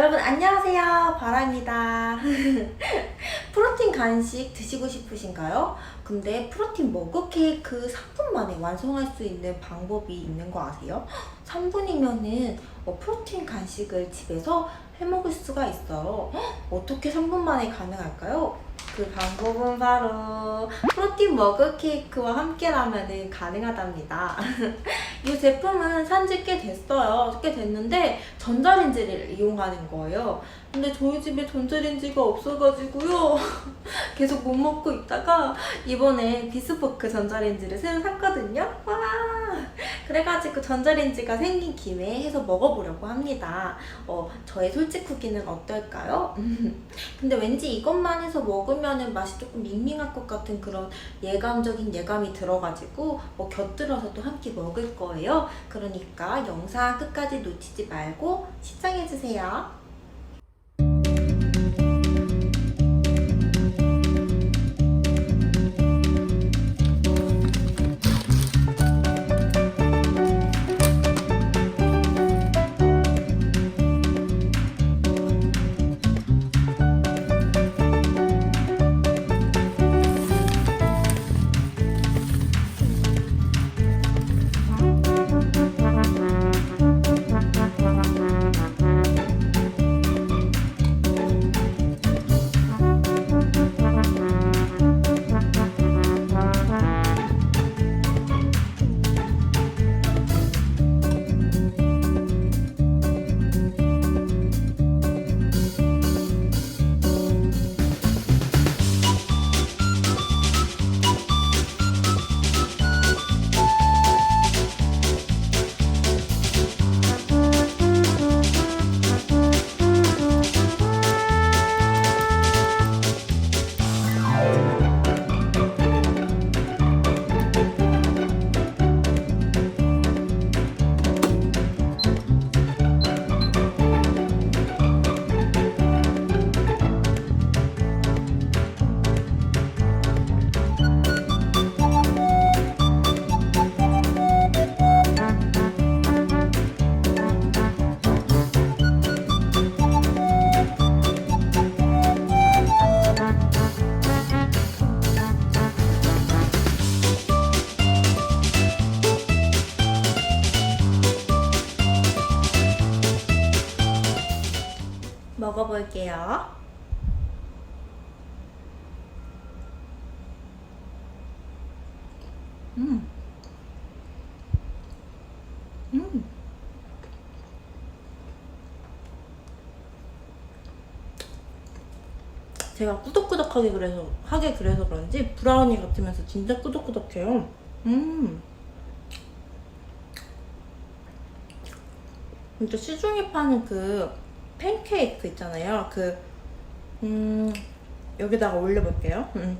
여러분 안녕하세요 바라입니다 프로틴 간식 드시고 싶으신가요? 근데 프로틴 머그 케이크 3분 만에 완성할 수 있는 방법이 있는 거 아세요? 3분이면은 어, 프로틴 간식을 집에서 해먹을 수가 있어요 어떻게 3분 만에 가능할까요? 그 방법은 바로 프로틴 머그 케이크와 함께라면 가능하답니다 이 제품은 산지 꽤 됐어요 꽤 됐는데 전자레인지를 이용하는 거예요. 근데 저희 집에 전자레인지가 없어가지고요. 계속 못 먹고 있다가 이번에 비스포크 전자레인지를 새로 샀거든요. 와! 그래가지고 전자레인지가 생긴 김에 해서 먹어보려고 합니다. 어, 저의 솔직 후기는 어떨까요? 근데 왠지 이것만 해서 먹으면 맛이 조금 밍밍할 것 같은 그런 예감적인 예감이 들어가지고 뭐 곁들여서 또 함께 먹을 거예요. 그러니까 영상 끝까지 놓치지 말고 시청해주세요. 먹어볼게요. 음. 음. 제가 꾸덕꾸덕하게 그래서 하게 그래서 그런지 브라우니 같으면서 진짜 꾸덕꾸덕해요. 음. 진짜 시중에 파는 그 팬케이크 있잖아요. 그, 음, 여기다가 올려볼게요. 음.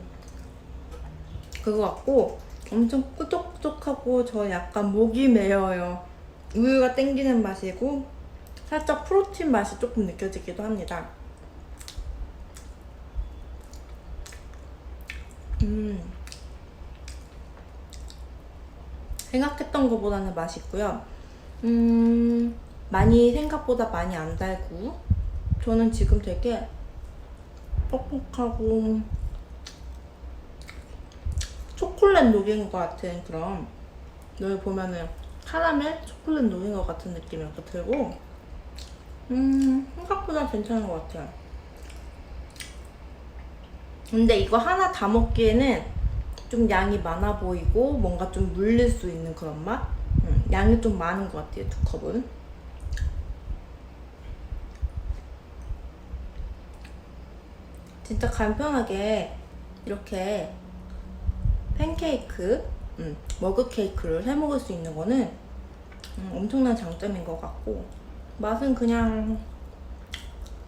그거 같고, 엄청 꾸덕꾸덕하고, 저 약간 목이 메어요. 우유가 땡기는 맛이고, 살짝 프로틴 맛이 조금 느껴지기도 합니다. 음. 생각했던 것보다는 맛있고요. 음, 많이 생각보다 많이 안 달고 저는 지금 되게 뻑뻑하고 초콜릿 녹인 것 같은 그런 여기 보면은 카라멜 초콜릿 녹인 것 같은 느낌이 이렇게 들고 음 생각보다 괜찮은 것 같아요 근데 이거 하나 다 먹기에는 좀 양이 많아 보이고 뭔가 좀 물릴 수 있는 그런 맛? 음, 양이 좀 많은 것 같아요 두 컵은 진짜 간편하게 이렇게 팬케이크, 음, 머그 케이크를 해 먹을 수 있는 거는 음, 엄청난 장점인 것 같고 맛은 그냥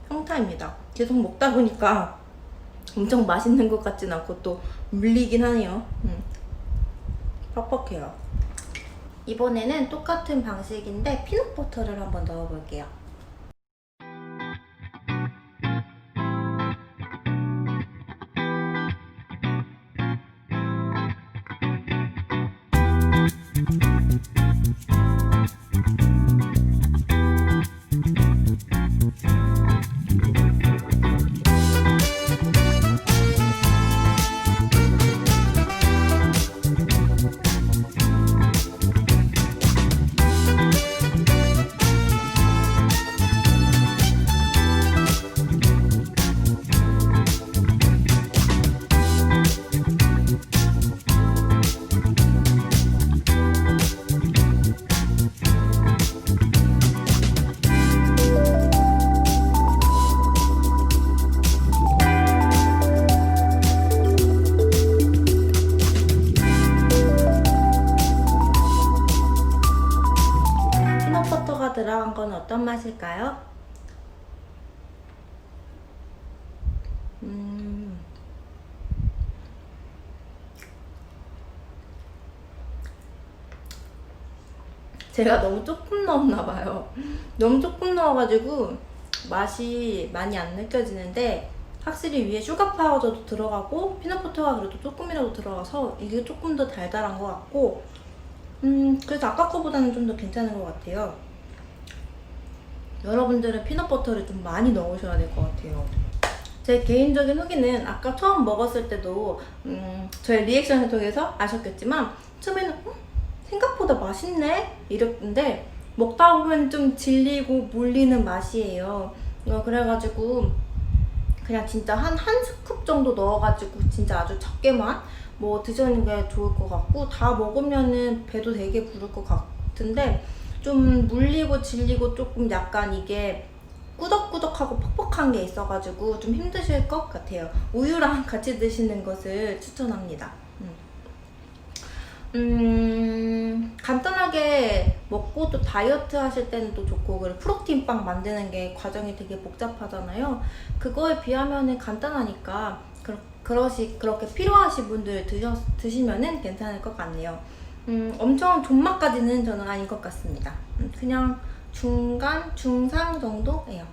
평타입니다. 계속 먹다 보니까 엄청 맛있는 것 같진 않고 또 물리긴 하네요. 음, 퍽퍽해요. 이번에는 똑같은 방식인데 피넛버터를 한번 넣어볼게요. 어떤 맛일까요? 음. 제가 너무 조금 넣었나 봐요. 너무 조금 넣어가지고 맛이 많이 안 느껴지는데 확실히 위에 슈가 파우더도 들어가고 피넛버터가 그래도 조금이라도 들어가서 이게 조금 더 달달한 것 같고 음 그래서 아까 거보다는 좀 더 괜찮은 것 같아요. 여러분들은 피넛버터를 좀 많이 넣으셔야 될 것 같아요. 제 개인적인 후기는 아까 처음 먹었을 때도 음, 저의 리액션을 통해서 아셨겠지만 처음에는 음, 생각보다 맛있네 이랬는데 먹다 보면 좀 질리고 물리는 맛이에요. 어, 그래가지고 그냥 진짜 한 한 스쿱 정도 넣어가지고 진짜 아주 적게만 뭐 드시는 게 좋을 것 같고 다 먹으면은 배도 되게 부를 것 같은데 좀 물리고 질리고 조금 약간 이게 꾸덕꾸덕하고 퍽퍽한 게 있어가지고 좀 힘드실 것 같아요. 우유랑 같이 드시는 것을 추천합니다. 음. 음, 간단하게 먹고 또 다이어트 하실 때는 또 좋고, 그리고 프로틴 빵 만드는 게 과정이 되게 복잡하잖아요. 그거에 비하면은 간단하니까, 그러, 그러시, 그렇게 필요하신 분들 드셔, 드시면은 괜찮을 것 같네요. 음, 엄청 존맛까지는 저는 아닌 것 같습니다. 음, 그냥 중간, 중상 정도예요.